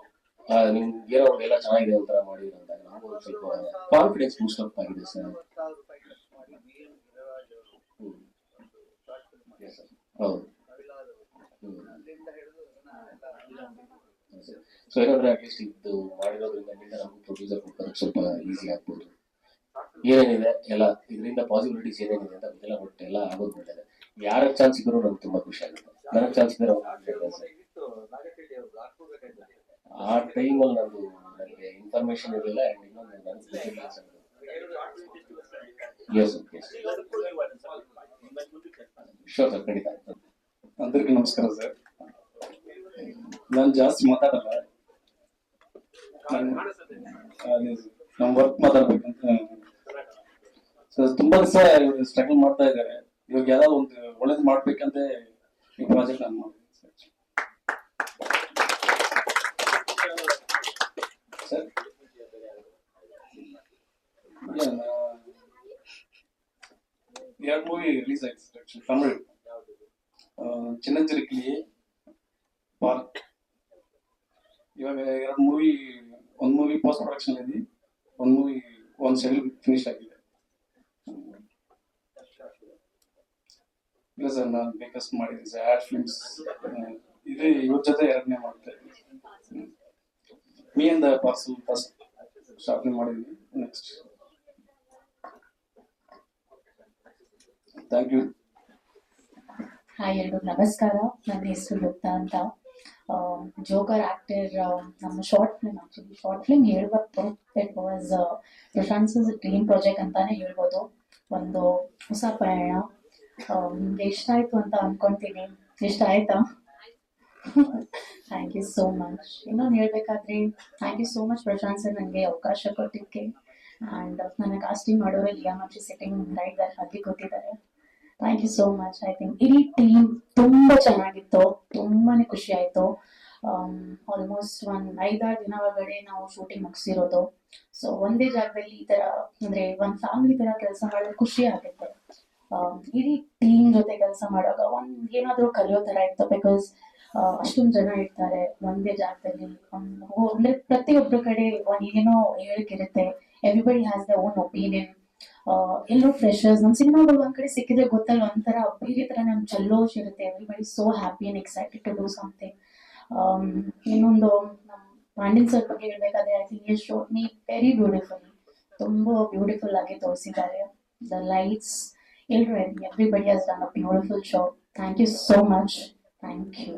ನಿಮ್ಗೆ ಏನೋ ಎಲ್ಲ ಚೆನ್ನಾಗಿದೆ ಒಂಥರ ಮಾಡಿದ್ರೆ ಅಂತ ನಾವು ಸ್ವಲ್ಪ ಕಾನ್ಫಿಡೆನ್ಸ್ ಬೂಸ್ಟ್ ಅಪ್ ಆಗಿದೆ ಸರ್. ಹೌದು. ಹೌದು ಸೊ ಏನಂದ್ರೆ ಅಟ್ಲೀಸ್ಟ್ ಇದು ಮಾಡಿರೋದ್ರಿಂದ ನಿಂದ ನಮ್ಗೆ ಪ್ರೊಡ್ಯೂಸರ್ ಕೊಡೋದಕ್ಕೆ ಸ್ವಲ್ಪ ಈಸಿ ಆಗ್ಬೋದು ಏನೇನಿದೆ ಎಲ್ಲ ಇದರಿಂದ ಪಾಸಿಬಿಲಿಟೀಸ್ ಏನೇನಿದೆ ಅಂತ ಗೊತ್ತಿಲ್ಲ ಬಟ್ ಎಲ್ಲ ಆಗೋದು ಒಳ್ಳೇದು ಯಾರ ಚಾನ್ಸ್ ಸಿಕ್ಕರೂ ನಂಗೆ ತುಂಬಾ ಖುಷಿ ಆಗುತ್ತೆ ನನಗೆ ಚಾನ್ಸ್ ಸಿಕ್ಕರೆ ಆ ಟೈಮಲ್ಲಿ ನಂದು ನನಗೆ ಇನ್ಫಾರ್ಮೇಶನ್ ಇರಲಿಲ್ಲ ಅಂಡ್ ಇನ್ನೊಂದು ನನಗೆ ಗೊತ್ತಿಲ್ಲ sir yes yes sure sir ಖಂಡಿತ అందరికీ నమస్కారం సార్ ನಾನು ಜಾಸ್ತಿ ಮಾತಾಡಲ್ಲ. ನಮ್ಮ ವರ್ಕ್ ಮಾತಾಡ್ಬೇಕಂತ. ಸೊ ತುಂಬಾ ದಿವಸ ಇವರು ಸ್ಟ್ರಗಲ್ ಮಾಡ್ತಾ ಇದ್ದಾರೆ. ಇವಾಗ ಯಾವ್ದಾದ್ರು ಒಂದು ಒಳ್ಳೇದು ಮಾಡ್ಬೇಕಂತ ಈ ಪ್ರಾಜೆಕ್ಟ್ ನಾನು ಮಾಡಿದ್ದೀನಿ ಸರ್? ಎರಡು ಮೂವಿ ರಿಲೀಸ್ ಆಯ್ತು ಸರ್ ತಮಿಳ್. ಚಿನ್ನಂಜರಿಕಲಿ ಪಾರ್ಕ್. ಇವಾಗ ಎರಡು ಮೂವಿ ಒಂದು ಮೂವಿ ಪೋಸ್ಟ್ ಪ್ರೊಡಕ್ಷನ್ ಇದೆ ಒಂದು ಮೂವಿ ಒಂದು ಸೆಲ್ ಫಿನಿಶ್ ಆಗಿದೆ. ಇಲ್ಲ ಸರ್, ನಾನು ಬೇಕಷ್ಟು ಮಾಡಿದ್ದೀನಿ ಸರ್ ಆ್ಯಡ್ ಫಿಲ್ಮ್ಸ್ ಇದು, ಇವ್ರ ಜೊತೆ ಎರಡನೇ ಮಾಡ್ತಾ ಇದ್ದೀನಿ. ಮೀ ಅಂದ ಪಾರ್ಸಲ್ ಫಸ್ಟ್ ಶಾಪಿಂಗ್ ಮಾಡಿದ್ದೀನಿ ನೆಕ್ಸ್ಟ್ ಥ್ಯಾಂಕ್ ಯು ಹಾಯ್ ಎಲ್ಲರೂ ನಮಸ್ಕಾರ. ನನ್ನ ಹೆಸರು ಗುಪ್ತಾ ಅಂತ. ಜೋಕರ್ ಆಕ್ಟರ್ ನಮ್ಮ short film actually short film ಹೇಳ್ಬೇಕು. It was Prashant dream project ಅಂತಾನೆ ಹೇಳ್ಬೋದು. ಒಂದು ಹೊಸ ಪ್ರಯಾಣ ನಿಮ್ಗೆ ಇಷ್ಟ ಆಯ್ತು ಅಂತ ಅನ್ಕೊಂತೀನಿ. ಇಷ್ಟ ಆಯ್ತಾ? ಥ್ಯಾಂಕ್ ಯು ಸೋ ಮಚ್ ಇನ್ನೊಂದು ಹೇಳ್ಬೇಕಾದ್ರೆ thank you so much Prashant sir ನನಗೆ ಅವಕಾಶ ಕೊಟ್ಟಿದ್ದಕ್ಕೆ. ಆ್ಯಂಡ್ ನನ್ನ ಕಾಸ್ಟಿಂಗ್ ಮಾಡೋರು ಲಿಯಾ ಸೆಟ್ಟಿಂಗ್ ರೈಟ್ ದರ್ ಅಲ್ಲಿ ಕೂತಿದ್ದಾರೆ thank you so much I think ಇಡೀ ಟೀಮ್ ತುಂಬಾ ಚೆನ್ನಾಗಿತ್ತು. ತುಂಬಾನೇ ಖುಷಿ ಆಯಿತು. ಆಲ್ಮೋಸ್ಟ್ ಒಂದು ಐದಾರು ದಿನ ಒಳಗಡೆ ನಾವು ಶೂಟಿಂಗ್ ಮುಗಿಸಿರೋದು. ಸೊ ಒಂದೇ ಜಾಗದಲ್ಲಿ ಈ ತರ ಅಂದ್ರೆ ಒಂದ್ ಫ್ಯಾಮಿಲಿ ತರ ಕೆಲಸ ಮಾಡೋದು ಖುಷಿ ಆಗುತ್ತೆ. ಆಮ್, ಇಡೀ ಟೀಮ್ ಜೊತೆ ಕೆಲಸ ಮಾಡುವಾಗ ಒಂದ್ ಏನಾದ್ರು ಕಲಿಯೋ ತರ ಇತ್ತು ಬಿಕಾಸ್ ಅಷ್ಟೊಂದು ಜನ ಇರ್ತಾರೆ ಒಂದೇ ಜಾಗದಲ್ಲಿ. ಒಂದ್ ಹೋ- ಅಂದ್ರೆ ಪ್ರತಿಯೊಬ್ಬರ ಕಡೆ ಒಂದ್ ಏನೇನೋ ಹೇಳಿಕಿರುತ್ತೆ everybody has the own opinion ಎಲ್ಲರೂ ಫ್ರೆಶರ್ಸ್ ನಮ್ಮ ಸಿನಿಮಾಗಳು ಒಂದ್ ಕಡೆ ಸಿಕ್ಕಿದ್ರೆ ಗೊತ್ತಲ್ಲ ಒಂಥರ ಬೇರೆ ತರ ನಮ್ ಜಲ್ಲೋಶ್ ಇರುತ್ತೆ. Everybody so happy and excited to do something ಇನ್ನೊಂದು, ನಮ್ ಪಾಂಡಿನ್ ಸರ್ ಬಗ್ಗೆ ಹೇಳ್ಬೇಕಾದ್ರೆ I think show me very beautiful ತುಂಬಾ ಬ್ಯೂಟಿಫುಲ್ ಆಗಿ ತೋರಿಸಿದ್ದಾರೆ. ದ ಲೈಟ್ಸ್ ಎಲ್ಲರೂ everybody has done a beautiful show thank you so much thank you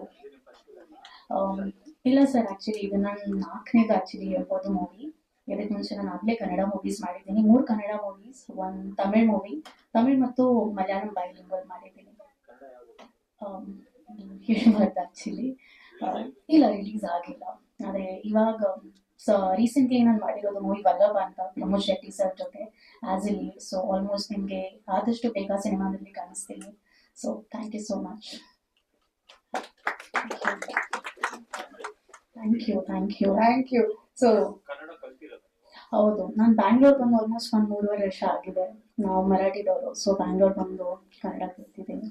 ಇಲ್ಲ ಸರ್ ಆಕ್ಚುಲಿ ಇದು ನನ್ನ ನಾಲ್ಕನೇದು ಆಕ್ಚುಲಿ ಹೇಳ್ಬೋದು ಮೂವಿ ಇದಕ್ಕೆ ಮುಂಚೆ ನಾನು ಆಗಲೇ ಕನ್ನಡ ಮೂವೀಸ್ ಮಾಡಿದ್ದೀನಿ. ಮೂರು ಕನ್ನಡ ಮೂವೀಸ್ ಒಂದು ತಮಿಳ್ ಮೂವಿ ತಮಿಳ್ ಮತ್ತು ಮಲಯಾಳಂ ಬೈಲಿಂಗಲ್ ಮಾಡಿದ್ದೀನಿ. ಆಕ್ಚುಲಿ ಇಲ್ಲ ರಿಲೀಸ್ ಆಗಿಲ್ಲ. ಆದರೆ ಇವಾಗ, ಸೊ ರೀಸೆಂಟ್ಲಿ ನಾನು ಮಾಡಿರೋದು ಮೂವಿ ವಲ್ಲಭ ಅಂತ, ಪ್ರಮೋದ್ ಶೆಟ್ಟಿ ಸರ್ ಜೊತೆ as a lead so almost ನಿಮಗೆ ಆದಷ್ಟು ಬೇಗ ಸಿನಿಮಾದಲ್ಲಿ ಕಾಣಿಸ್ತೀನಿ. So thank you so much thank you thank you thank you so ಹೌದು. ನಾನು ಬ್ಯಾಂಗ್ಳೂರ್ ಬಂದು ಆಲ್ಮೋಸ್ಟ್ ಒಂದು ಮೂರುವರೆ ವರ್ಷ ಆಗಿದೆ. ನಾವು ಮರಾಠಿದವರು ಸೊ ಬ್ಯಾಂಗ್ಳೂರ್ ಬಂದು ಕನ್ನಡ ಕಲ್ತಿದ್ದೀನಿ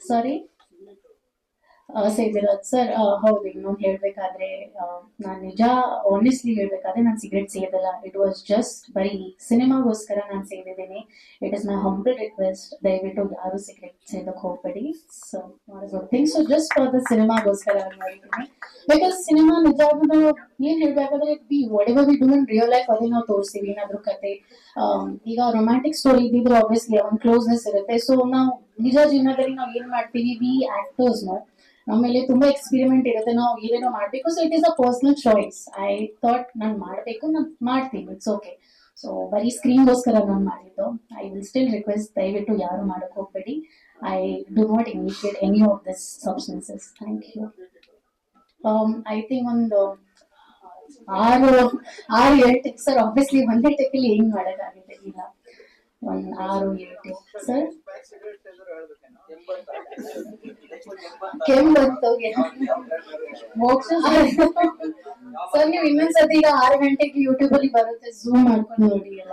ಸಾರಿ ಸೇದಿರಾಜ್ ಸರ್ ಹೌದು, ಇನ್ನೊಂದು ಹೇಳಬೇಕಾದ್ರೆ ನಾನು ನಿಜ ಆನೆಸ್ಟ್ಲಿ ಹೇಳಬೇಕಾದ್ರೆ ನಾನು ಸಿಗರೆಟ್ ಸೇದಲ್ಲ. ಇಟ್ ವಾಸ್ ಜಸ್ಟ್ ಬರೀ ಸಿನಿಮಾಗೋಸ್ಕರ ನಾನು ಸೇದಿದ್ದೀನಿ. It is my humble request ದಯವಿಟ್ಟು ಯಾರು ಸಿಗರೆಟ್ ಸೇದಕ್ಕೆ ಹೋಗ್ಬೇಡಿ. So thing so just for the ಸಿನಿಮಾಗೋಸ್ಕರ ಮಾಡಿದ್ದೀನಿ. ಬಿಕಾಸ್ ಸಿನಿಮಾ ನಿಜ ನಾವು ಏನ್ ಹೇಳ್ಬೇಕಾದ್ರೆ be whatever we do in real life ಅದೇ ನಾವು ತೋರಿಸ್ತೀವಿ. ಏನಾದ್ರೂ ಕತೆ ಈಗ ರೊಮ್ಯಾಂಟಿಕ್ ಸ್ಟೋರಿ ಇದ್ದಿದ್ರೆ ಆಬ್ವಿಯಸ್ಲಿ ಒಂದು ಕ್ಲೋಸ್ನೆಸ್ ಇರುತ್ತೆ. ಸೊ ನಾವು, ನಿಜ ಜೀವನದಲ್ಲಿ ನಾವು ಏನ್ ಮಾಡ್ತೀವಿ? ವಿ ಆಕ್ಟರ್ಸ್ ನಾವು ಆಮೇಲೆ ತುಂಬಾ ಎಕ್ಸ್ಪೆರಿಮೆಂಟ್ ಇರುತ್ತೆ. ನಾವು ಏನೇನೋ ಮಾಡಬೇಕು. So it is a personal choice I thought ನಾನು ಮಾಡಬೇಕು, ನಾನು ಮಾಡ್ತೀನಿ. ಇಟ್ಸ್ ಓಕೆ ಸೊ ಬರೀ ಸ್ಕ್ರೀನ್ಗೋಸ್ಕರ ನಾನು ಮಾಡಿದ್ದು. ಐ ವಿಲ್ ಸ್ಟಿಲ್ ರಿಕ್ವೆಸ್ಟ್ ದಯವಿಟ್ಟು ಯಾರು ಮಾಡಕ್ ಹೋಗ್ಬೇಡಿ. I do not initiate any of this substances thank you I think ಒಂದು ಆರು ಆರು, ಏಳು ಸರ್ ಆಬ್ವಿಯಸ್ಲಿ ಒಂದೇ ಟೆಕ್ಕಲ್ಲಿ ಹೆಂಗ್ ಮಾಡೋದಾಗಿದೆ ಇಲ್ಲ ಒಂದ್ ಆರು ಏಳು ಸರ್ ಕೆಮ್ಮು ಬಂತು ಮೋಕ್ಷ ಸರ್ ನೀವು ಇನ್ನೊಂದ್ಸತಿ ಈಗ ಆರು ಗಂಟೆಗೆ ಯೂಟ್ಯೂಬ್ ಅಲ್ಲಿ ಬರುತ್ತೆ ಝೂಮ್ ಮಾಡ್ಕೊಂಡು ನೋಡಿ ಎಲ್ಲ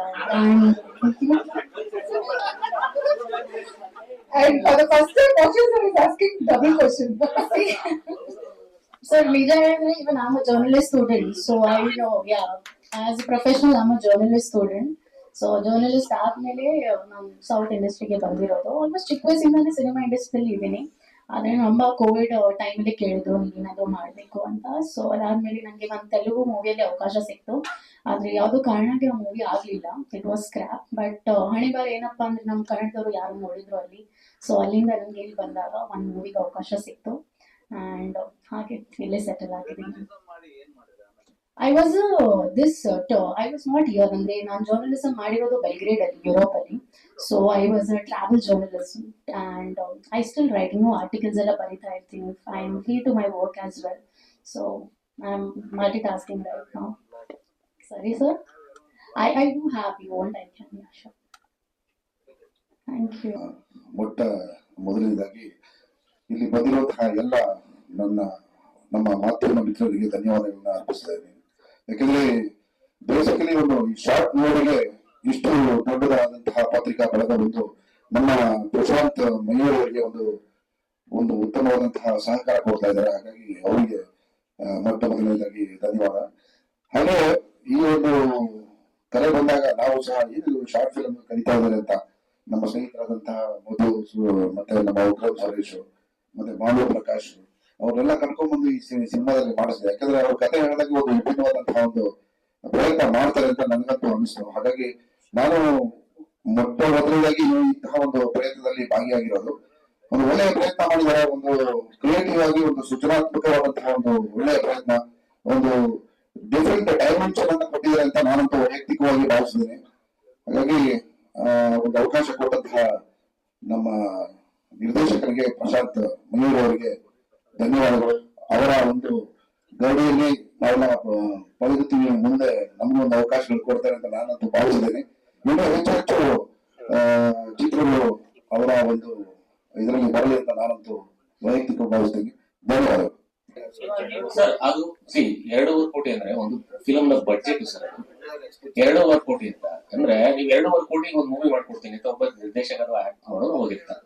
And for the first time, Moksha sir is asking double question. Sir ನಿಜ ಹೇಳಿದ್ರೆ even am a journalist student so I know yeah as a professional am a journalist student so journalist ಆದ್ಮೇಲೆ ನಾನು south ಇಂಡಸ್ಟ್ರಿಗೆ ಬಂದಿರೋದು almost ಚಿಕ್ಕ ವಯಸ್ಸಿಂದಾನೇ cinema ಇಂಡಸ್ಟ್ರಿಯಲ್ಲಿ ಇದ್ದೀನಿ ಆದ್ರೆ ನಮ್ಮ ಕೋವಿಡ್ ಟೈಮಲ್ಲಿ ಕೇಳಿದ್ರು ನೀನ್ ಮಾಡಬೇಕು ಅಂತ ಸೊ ಅದಾದ್ಮೇಲೆ ನನಗೆ ಒಂದು ತೆಲುಗು ಮೂವಿಯಲ್ಲಿ ಅವಕಾಶ ಸಿಕ್ತು ಆದ್ರೆ ಯಾವ್ದು ಕಾರಣಕ್ಕೆ ಆ ಮೂವಿ ಆಗಲಿಲ್ಲ ಇಟ್ ವಾಸ್ ಸ್ಕ್ರ್ಯಾಪ್ ಬಟ್ ಹಣೆ ಏನಪ್ಪಾ ಅಂದ್ರೆ ನಮ್ಮ ಕನ್ನಡದವರು ಯಾರು ನೋಡಿದ್ರು ಅಲ್ಲಿ ಸೊ ಅಲ್ಲಿಂದ ನನಗೆ ಇಲ್ಲಿ ಬಂದಾಗ ಒಂದು ಮೂವಿಗೆ ಅವಕಾಶ ಸಿಕ್ತು ಅಂಡ್ ಹಾಗೆ ಇಲ್ಲೇ ಸೆಟಲ್ ಆಗಿದ್ದೀನಿ I was this I was not year ಅಂದ್ರೆ ನಾನು ಜರ್ನಲಿಸಮ್ ಮಾಡಿರೋದು ಬೆಲ್ಗ್ರೇಡ್ ಅಲ್ಲಿ ಯುರೋಪ್ ಅಲ್ಲಿ. So I was a travel journalist and I still writing articles ಎಲ್ಲ ಬರಿತಾ ಇರ್ತೀನಿ. I am free to my work as well so I am multitasking right now ಸರಿ sir I I do have you want I can thank you ಮೊಟ್ಟ ಮೊದಲನೇದಾಗಿ, ಇಲ್ಲಿ ಬಂದಿರುವಂತಹ ಎಲ್ಲ ನನ್ನ, ನಮ್ಮ ಮಾಧ್ಯಮ ಮಿತ್ರರಿಗೆ ಧನ್ಯವಾದಗಳನ್ನ ಅರ್ಪಿಸ್ತಾ ಇದ್ದೀನಿ. ಯಾಕಂದ್ರೆ ಬೇಸಿಕಲಿ ಒಂದು ಶಾರ್ಟ್ ನೋಡಿಗೆ ಇಷ್ಟು ದೊಡ್ಡದಾದಂತಹ ಪತ್ರಿಕಾ ಬಳಗ ಬಂದು ನಮ್ಮ ಪ್ರಶಾಂತ್ ಮಯೂರ್ ಒಂದು ಒಂದು ಉತ್ತಮವಾದಂತಹ ಸಹಕಾರ ಕೊಡ್ತಾ ಇದ್ದಾರೆ. ಹಾಗಾಗಿ ಅವರಿಗೆ ಮೊಟ್ಟ ಮೊದಲನೇದಾಗಿ ಧನ್ಯವಾದ. ಹಾಗೆ ಈ ಒಂದು ಕರೆ ಬಂದಾಗ ನಾವು ಸಹ ಏನು ಶಾರ್ಟ್ ಫಿಲ್ಮ್ ಕರೀತಾ ಇದ್ದಾರೆ ಅಂತ ನಮ್ಮ ಸ್ನೇಹಿತರಾದಂತಹ ಮಧು ಮತ್ತೆ ನಮ್ಮ ಉಗ್ರವ್ ಸುರೇಶ್, ಮತ್ತೆ ಮಾಳು ಪ್ರಕಾಶ್ ಅವರೆಲ್ಲ ಕರ್ಕೊಂಡ್ಬಂದು ಈ ಸಿನಿಮಾದಲ್ಲಿ ಮಾಡಿಸಿದೆ. ಯಾಕಂದ್ರೆ ಅವ್ರ ಕತೆ ಹೇಳೋದಕ್ಕೆ ಒಂದು ವಿಭಿನ್ನವಾದಂತಹ ಒಂದು ಪ್ರಯತ್ನ ಮಾಡ್ತಾರೆ ಅಂತ ನನಗಂತೂ ಅನಿಸ್ತು ಹಾಗಾಗಿ ನಾನು ಮೊಟ್ಟ ಮೊದಲಾಗಿ ಇಂತಹ ಒಂದು ಪ್ರಯತ್ನದಲ್ಲಿ ಭಾಗಿಯಾಗಿರೋದು. ಒಂದು ಒಳ್ಳೆಯ ಪ್ರಯತ್ನ ಮಾಡಿದರೆ ಒಂದು ಕ್ರಿಯೇಟಿವ್ ಆಗಿ ಒಂದು ಸೃಜನಾತ್ಮಕವಾದಂತಹ ಒಂದು ಒಳ್ಳೆಯ ಪ್ರಯತ್ನ, ಒಂದು ಡಿಫ್ರೆಂಟ್ ಡೈಮೆನ್ಷನ್ ಅನ್ನು ಕೊಟ್ಟಿದ್ದಾರೆ ಅಂತ ನಾನಂತೂ ವೈಯಕ್ತಿಕವಾಗಿ ಭಾವಿಸಿದ್ದೇನೆ. ಹಾಗಾಗಿ ಒಂದು ಅವಕಾಶ ಕೊಟ್ಟಂತಹ ನಮ್ಮ ನಿರ್ದೇಶಕರಿಗೆ ಪ್ರಶಾಂತ್ ಮಯೂರ್ ಅವರಿಗೆ ಧನ್ಯವಾದಗಳು. ಅವರ ಒಂದು ಗಡಿಯಲ್ಲಿ ನಾವೆಲ್ಲ ಪಡೆದುತ್ತೀವಿ ಮುಂದೆ ನಮಗೂ ಒಂದು ಅವಕಾಶಗಳು ಕೊಡ್ತಾರೆ ಅಂತ ನಾನಂತೂ ಭಾವಿಸಿದ್ದೇನೆ ಇನ್ನೂ ಹೆಚ್ಚು ಹೆಚ್ಚು ಚಿತ್ರಗಳು ಅವರ ಒಂದು ಇದರಲ್ಲಿ ಬರಲಿ ಅಂತ ನಾನಂತೂ ವೈಯಕ್ತಿಕ ಭಾವಿಸ್ತೇನೆ ಧನ್ಯವಾದಗಳು. ಸರ್, ಅದು ಸಿ ಎರಡೂವರೆ ಕೋಟಿ ಅಂದ್ರೆ ಒಂದು ಫಿಲಮ್ನ ಬಡ್ಜೆಟ್ ಸರ್ ಎರಡೂವರೆ ಕೋಟಿ ಅಂತ. ಅಂದ್ರೆ ನೀವು ಎರಡೂವರೆ ಕೋಟಿಗೆ ಒಂದು ಮೂವಿ ಮಾಡ್ಕೊಡ್ತೀನಿ ಅಂತ ಒಬ್ಬ ನಿರ್ದೇಶಕರು ಆಕ್ಟ್ ಮಾಡೋರು ಹೋಗಿರ್ತಾರೆ.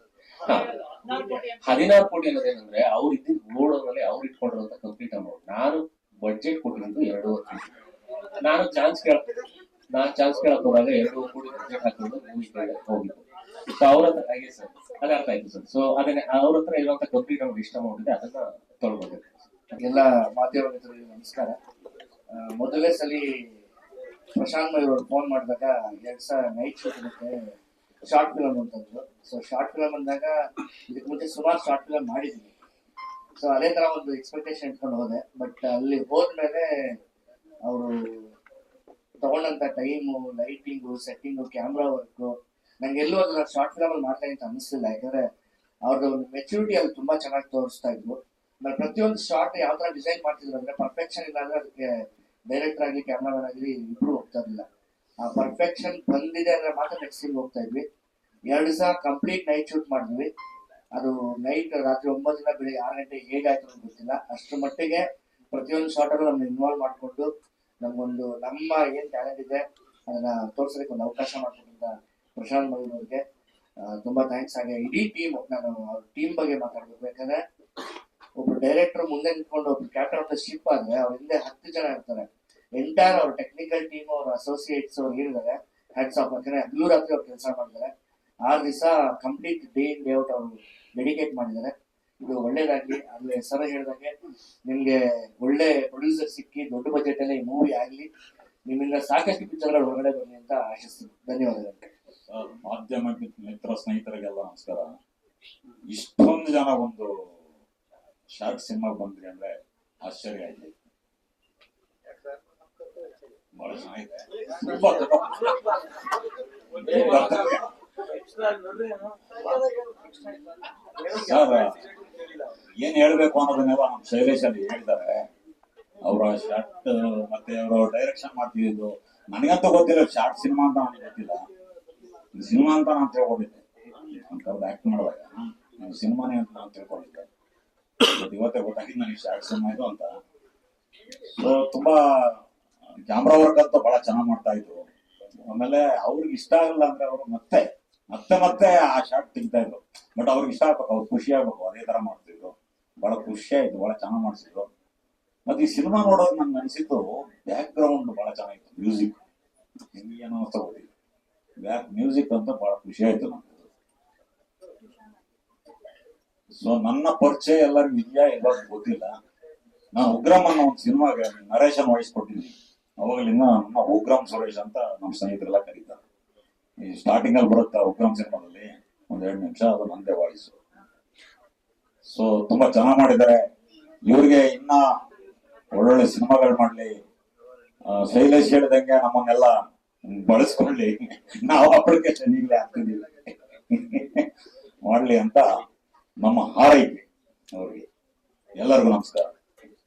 ಹದಿನಾರು ಕೋಟಿ ಅನ್ನೋದೇನಂದ್ರೆ ಅವ್ರು ಇದ್ದಿದ್ ಗೋಡೌನಲ್ಲಿ ಅವ್ರು ಇಟ್ಕೊಂಡಿರುವಂತ ಕಂಪ್ಲೀಟ್ ಅಮೌಂಟ್ ನಾನು ಬಜೆಟ್ ಕೊಟ್ಟಿರೋದು ಎರಡೂವರೆ ಕೋಟಿ. ನಾನು ಚಾನ್ಸ್ ಕೇಳ ನಾನು ಚಾನ್ಸ್ ಕೇಳಕ್ ಹೋದಾಗ ಎರಡೂವರೆ ಕೋಟಿ ಬಜೆಟ್ ಹಾಕೊಂಡು ಹೋಗಿದ್ದು ಸೊ ಅವ್ರ ಹತ್ರ ಹಾಗೆ ಸರ್ ಅದ ಅರ್ಥ ಆಯ್ತು ಸರ್ ಸೊ ಅದನ್ನ ಅವ್ರ ಹತ್ರ ಇರುವಂತ ಕಂಪ್ಲೀಟ್ ಅಮೌಂಟ್ ಇಷ್ಟ ಅಮೌಂಟ್ ಇದೆ ಅದನ್ನ ತೊಳ್ಕೊಂಡಿರ್ತೀನಿ ಎಲ್ಲ ಮಾಧ್ಯಮ ಮಿತ್ರರಿಗೆ ನಮಸ್ಕಾರ. ಮೊದಲೇ ಮೊದಲನೇ ಸಲಿ ಪ್ರಶಾಂತ್ ಮಯೂರ್ ಅವ್ರು ಫೋನ್ ಮಾಡಿದಾಗ ಎರಡ್ ಸಾವಿರ ನೈಟ್ ಶೂಟ್ ಇರುತ್ತೆ ಶಾರ್ಟ್ ಫಿಲಮ್ ಅಂತಂದ್ರು. ಸೊ ಶಾರ್ಟ್ ಫಿಲಮ್ ಅಂದಾಗ ಇದಕ್ಕೆ ಮುಂಚೆ ಸುಮಾರು ಶಾರ್ಟ್ ಫಿಲಮ್ ಮಾಡಿದ್ದೀನಿ ಸೊ ಅದೇ ತರ ಒಂದು ಎಕ್ಸ್ಪೆಕ್ಟೇಷನ್ ಇಟ್ಕೊಂಡು ಹೋದೆ. ಬಟ್ ಅಲ್ಲಿ ಹೋದ್ಮೇಲೆ ಅವರು ತಗೊಂಡಂತ time lighting setting camera work ನಂಗೆ ಎಲ್ಲೂ ಅದನ್ನ ಶಾರ್ಟ್ ಫಿಲಮ್ ಅಲ್ಲಿ ಮಾಡ್ತಾ ಅಂತ ಅನಿಸ್ಲಿಲ್ಲ. ಯಾಕಂದ್ರೆ ಅವ್ರದ್ದು ಒಂದು ಮೆಚುರಿಟಿ ಅಲ್ಲಿ ತುಂಬಾ ಚೆನ್ನಾಗಿ ತೋರಿಸ್ತಾ ಇದ್ರು. ಆಮೇಲೆ ಪ್ರತಿಯೊಂದು ಶಾರ್ಟ್ ಯಾವ ತರ ಡಿಸೈನ್ ಮಾಡ್ತಿದ್ರು ಅಂದ್ರೆ ಪರ್ಫೆಕ್ಷನ್ ಇಲ್ಲ ಅಂದ್ರೆ ಅದಕ್ಕೆ ಡೈರೆಕ್ಟರ್ ಆಗಲಿ ಕ್ಯಾಮ್ರಾಮನ್ ಆಗಲಿ ಇಬ್ರು ಹೋಗ್ತಾ ಇರಲಿಲ್ಲ. ಆ ಪರ್ಫೆಕ್ಷನ್ ಬಂದಿದೆ ಅಂದ್ರೆ ಮಾತ್ರ ನೆಕ್ಸ್ಟ್ ಹೋಗ್ತಾ ಇದ್ವಿ. ಎರಡು ದಿವಸ ಕಂಪ್ಲೀಟ್ ನೈಟ್ ಶೂಟ್ ಮಾಡಿದ್ವಿ. ಅದು ನೈಟ್ ರಾತ್ರಿ ಒಂಬತ್ತು ದಿನ ಬೆಳಿಗ್ಗೆ ಆರು ಗಂಟೆ ಹೇಗಾಯ್ತು ಅಂತ ಗೊತ್ತಿಲ್ಲ. ಅಷ್ಟರ ಮಟ್ಟಿಗೆ ಪ್ರತಿಯೊಂದು ಶಾರ್ಟಲ್ಲೂ ನಮ್ಮನ್ನ ಇನ್ವಾಲ್ವ್ ಮಾಡಿಕೊಂಡು ನಮಗೊಂದು, ನಮ್ಮ ಏನು ಟ್ಯಾಲೆಂಟ್ ಇದೆ ಅದನ್ನ ತೋರ್ಸೋದಕ್ಕೆ ಒಂದು ಅವಕಾಶ ಮಾಡ್ಕೊಂಡಿದ್ದ ಪ್ರಶಾಂತ್ ಮಗನವ್ರಿಗೆ ತುಂಬಾ ಥ್ಯಾಂಕ್ಸ್ ಹಾಗೆ ಇಡೀ ಟೀಮ್ ನಾನು ಅವ್ರ ಟೀಮ್ ಬಗ್ಗೆ ಮಾತಾಡ್ಬೇಕು. ಯಾಕಂದ್ರೆ ಒಬ್ರು ಡೈರೆಕ್ಟರ್ ಮುಂದೆ ನಿಂತ್ಕೊಂಡು ಒಬ್ರು ಕ್ಯಾಪ್ಟನ್ ಆಫ್ ದ ಶಿಪ್ ಆದ್ರೆ ಅವ್ರ ಹಿಂದೆ ಹತ್ತು ಜನ ಇರ್ತಾರೆ. ಎಂಟೈರ್ ಅವ್ರ ಟೆಕ್ನಿಕಲ್ ಟೀಮ್ ಅವ್ರ ಅಸೋಸಿಯೇಟ್ಸ್ ಅವ್ರು ಹೇಳಿದ್ದಾರೆ ಹ್ಯಾಟ್ಸ್ ಆಫ್ ಯಾಕಂದ್ರೆ ಹಗಲು ರಾತ್ರಿ ಅವ್ರು ಕೆಲಸ ಮಾಡಿದ್ದಾರೆ ಆರು ದಿವಸ complete day in day out ಅವರು ಡೆಡಿಕೇಟ್ ಮಾಡಿದ್ದಾರೆ. ಇದು ಒಳ್ಳೇದಾಗ್ಲಿ. ಅಲ್ಲಿ ಸರ್ ಹೇಳಿದಾಗೆ ನಿಮ್ಗೆ ಒಳ್ಳೆ ಪ್ರೊಡ್ಯೂಸರ್ ಸಿಕ್ಕಿ ದೊಡ್ಡ ಬಜೆಟ್ ಅಲ್ಲಿ ಮೂವಿ ಆಗ್ಲಿ, ನಿಮ್ಮಿಂದ ಸಾಕಷ್ಟು ಪಿಕ್ಚರ್ಗಳು ಹೊರಗಡೆ ಬನ್ನಿ ಅಂತ ಆಶಿಸ್ತೀನಿ. ಧನ್ಯವಾದಗಳು. ಮಾಧ್ಯಮ ಮಿತ್ರ ಸ್ನೇಹಿತರಿಗೆಲ್ಲ ನಮಸ್ಕಾರ. ಇಷ್ಟೊಂದು ಜನ ಒಂದು ಶಾರ್ಟ್ ಸಿನಿಮಾ ಬಂದ್ರಿ ಅಂದ್ರೆ ಆಶ್ಚರ್ಯ ಆಯ್ತು. ಸರ್ ಏನ್ ಹೇಳ್ಬೇಕು ಅನ್ನೋದನ್ನೆಲ್ಲ ನಮ್ಮ ಶೈಲೇಶ್ ಅಲ್ಲಿ ಅವರ ಶಾರ್ಟ್ ಮತ್ತೆ ಅವರು ಡೈರೆಕ್ಷನ್ ಮಾಡ್ತಿದ್ದು ನನಗಂತೂ ಗೊತ್ತಿಲ್ಲ ಶಾರ್ಟ್ ಸಿನಿಮಾ ಅಂತ ನನಗೆ ಗೊತ್ತಿಲ್ಲ. ಸಿನಿಮಾ ಅಂತ ನಾನು ತಿಳ್ಕೊಂಡಿದ್ದೆ. ಅಂತ ಆಕ್ಟ್ ಮಾಡುವಾಗ. ನಾನು ಸಿನಿಮಾನೇ ಅಂತ ನಾನು ತಿಳ್ಕೊಂಡಿದ್ದೆ. ಇವತ್ತೇ ಗೊತ್ತಾಗಿದ್ದು ನನಗೆ ಶಾರ್ಟ್ ಸಿನಿಮಾ ಇದು ಅಂತ. ಸೊ ತುಂಬಾ ಕ್ಯಾಮ್ರಾ ವರ್ಕ್ ಅಂತ ಬಹಳ ಚೆನ್ನಾಗಿ ಮಾಡ್ತಾ ಇದ್ರು ಆಮೇಲೆ ಅವ್ರಿಗೆ ಇಷ್ಟ ಆಗಲ್ಲ ಅಂದ್ರೆ ಅವರು ಮತ್ತೆ ಮತ್ತೆ ಮತ್ತೆ ಆ ಶಾರ್ಟ್ ತೆಗಿತಾ ಇದ್ರು. ಬಟ್ ಅವ್ರಿಗೆ ಇಷ್ಟ ಆಗ್ಬೇಕು, ಅವ್ರು ಖುಷಿ ಆಗ್ಬೇಕು, ಅದೇ ತರ ಮಾಡ್ತಿದ್ರು. ಬಹಳ ಖುಷಿ ಆಯ್ತು, ಬಹಳ ಚೆನ್ನಾಗಿ ಮಾಡಿಸಿದ್ರು. ಮತ್ತೆ ಈ ಸಿನಿಮಾ ನೋಡೋದು ನನ್ಗೆ ಅನಿಸಿದ್ದು ಬ್ಯಾಕ್ ಗ್ರೌಂಡ್ ಬಹಳ ಚೆನ್ನಾಗಿತ್ತು ಮ್ಯೂಸಿಕ್ ಏನೋ ಅಂತ ಬ್ಯಾಕ್ ಮ್ಯೂಸಿಕ್ ಅಂತ ಬಹಳ ಖುಷಿ ಆಯ್ತು ನಮ್ಗೆ ಸೊ ನನ್ನ ಪರಿಚಯ ಎಲ್ಲರಿಗೂ ಇದೆಯಾ ಇಲ್ಲ ಗೊತ್ತಿಲ್ಲ. ನಾನು ಉಗ್ರಮ್ಮನ ಒಂದು ಸಿನಿಮಾಗೆ ನರೇಶನ್ ವಹಿಸ್ಕೊಟ್ಟಿದ್ದೀನಿ ಅವಾಗಲಿಂದ ನಮ್ಮ ಉಗ್ರಂ ಸುರೇಶ್ ಅಂತ ನಮ್ಮ ಸ್ನೇಹಿತರೆಲ್ಲ ಕರೀತಾರೆ. ಈ ಸ್ಟಾರ್ಟಿಂಗ್ ಅಲ್ಲಿ ಬರುತ್ತಾ ಉಗ್ರಂ ಸಿನಿಮಾದಲ್ಲಿ ಒಂದ್ ಎರಡು ನಿಮಿಷ, ಅದು ನಂದೇ ವಾಯ್ಸು ಸೊ ತುಂಬಾ ಚೆನ್ನಾಗ್ ಮಾಡಿದ್ದಾರೆ. ಇವ್ರಿಗೆ ಇನ್ನ ಒಳ್ಳೊಳ್ಳೆ ಸಿನಿಮಾಗಳು ಮಾಡ್ಲಿ. ಶೈಲೇಶ್ ಹೇಳಿದಂಗೆ ನಮ್ಮನ್ನೆಲ್ಲ ಬಳಸ್ಕೊಳ್ಳಿ. ನಾವು ಅಪ್ಲಿಕೇಶನ್ ಈಗಲೇ ಹಾಕ್ತಿದ್ದೀವಿ. ಮಾಡ್ಲಿ ಅಂತ ನಮ್ಮ ಹಾರೈಕೆ ಅವ್ರಿಗೆ. ಎಲ್ಲರಿಗೂ ನಮಸ್ಕಾರ.